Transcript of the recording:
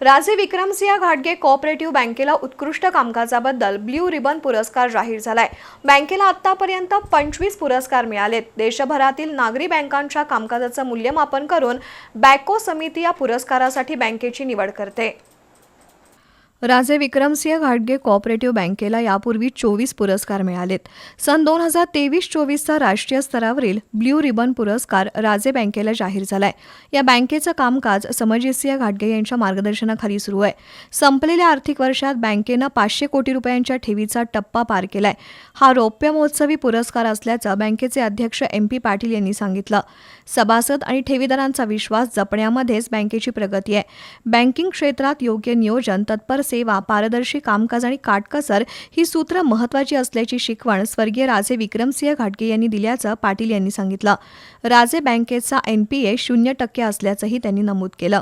राजे विक्रमसिंह घाटगे कोऑपरेटिव्ह बँकेला उत्कृष्ट कामकाजाबद्दल ब्ल्यू रिबन पुरस्कार जाहीर झालाय. बँकेला आतापर्यंत पंचवीस पुरस्कार मिळालेत. देशभरातील नागरी बँकांच्या कामकाजाचं मूल्यमापन करून बॅको समिती या पुरस्कारासाठी बँकेची निवड करते. राजे विक्रमसिंह घाटगे कोऑपरेटिव्ह बँकेला यापूर्वी चोवीस पुरस्कार मिळालेत. सन दोन हजार तेवीस चोवीसचा राष्ट्रीय स्तरावरील ब्ल्यू रिबन पुरस्कार राजे बँकेला जाहीर झालाय. या बँकेचं कामकाज समजसिंह घाटगे यांच्या मार्गदर्शनाखाली सुरू आहे. संपलेल्या आर्थिक वर्षात बँकेनं पाचशे कोटी रुपयांच्या ठेवीचा टप्पा पार केलाय. हा रौप्य महोत्सवी पुरस्कार असल्याचं बँकेचे अध्यक्ष एम पी पाटील यांनी सांगितलं. सभासद आणि ठेवीदारांचा विश्वास जपण्यामध्येच बँकेची प्रगती आहे. बँकिंग क्षेत्रात योग्य नियोजन तत्पर सेवा पारदर्शी कामकाज आणि काटकसर ही सूत्र महत्वाची असल्याची शिकवण स्वर्गीय राजे विक्रमसिंह घाटगे यांनी दिल्याचं पाटील यांनी सांगितलं. राजे बँकेचा एनपीए शून्य टक्के असल्याचंही त्यांनी नमूद केलं.